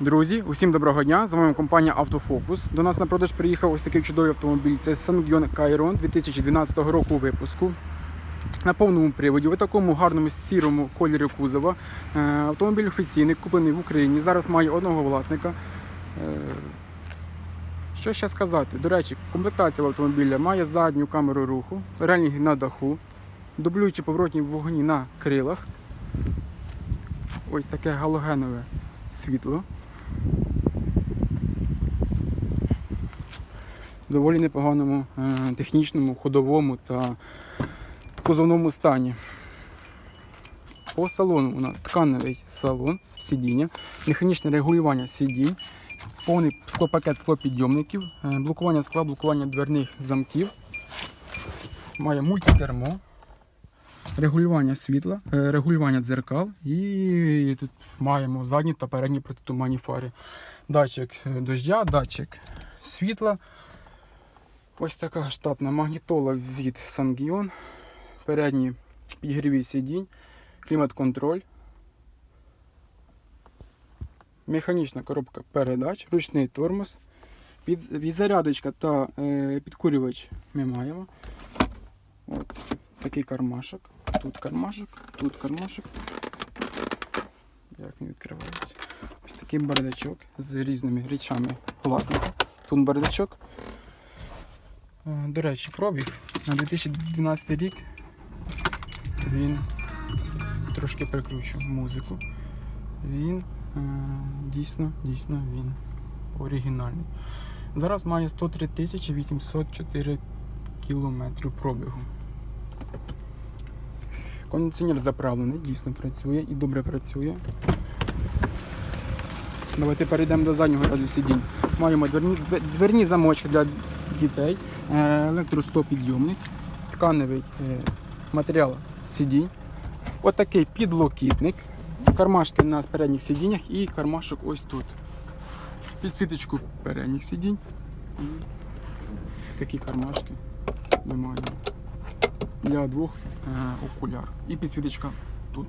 Друзі, усім доброго дня! З вами компанія Автофокус. До нас на продаж приїхав ось такий чудовий автомобіль. Це Sangyon Kairon 2012 року випуску. На повному приводі, в такому гарному сірому кольорі кузова. Е, Автомобіль офіційний, куплений в Україні. Зараз має одного власника. Е, Що ще сказати? До речі, комплектація автомобіля має задню камеру руху, рельінги на даху, дублюючі поворотні вогні на крилах. Ось таке галогенове світло. Доволі непоганому е, технічному, ходовому та кузовному стані. По салону у нас тканевий салон, сидіння, механічне регулювання сидінь, повний склопакет склопідйомників, е, блокування скла, блокування дверних замків, має мультикермо, регулювання світла, е, регулювання дзеркал і тут маємо задні та передні протитуманні фари. Датчик дождя, датчик світла. Ось така штатна магнітола від Sangyon. Передні підігріві сидінь, клімат-контроль. Механічна коробка передач, ручний тормоз, під, підзарядочка та е, підкурювач ми маємо. От такий кармашок. Тут кармашок, тут кармашок. Як він відкривається? Ось такий бардачок з різними речами власника. Тут бардачок. Е, До речі, пробіг на 2012 рік. Він трошки прикручу музику. Він е, дійсно, дійсно він оригінальний. Зараз має 103 804 кілометрів пробігу. Кондиціонер заправлений, дійсно працює і добре працює. Давайте перейдемо до заднього ряду сидінь. Маємо дверні, дверні замочки для дітей, електростопідйомник, тканевий е, матеріал сидінь, отакий підлокітник, кармашки на передніх сидіннях і кармашок ось тут. Підсвіточку передніх сидінь і такі кармашки маємо для двох е, окуляр. І підсвіточка тут.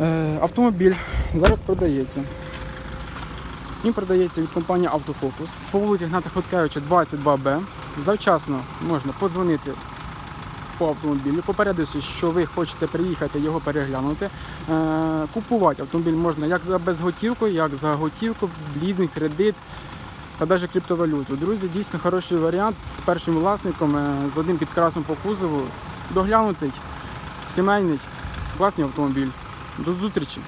Е, автомобіль зараз продається. Він продається від компанії Автофокус по вулиці Гната Хоткевича 22Б. Завчасно можна подзвонити по автомобілю, попередивши, що ви хочете приїхати його переглянути. Е, Купувати автомобіль можна як за безготівку, як за готівку, лізинг, кредит та навіть криптовалюту. Друзі, дійсно хороший варіант з першим власником, е, з одним підкрасом по кузову. Доглянутий, сімейний, класний автомобіль. До зустрічі!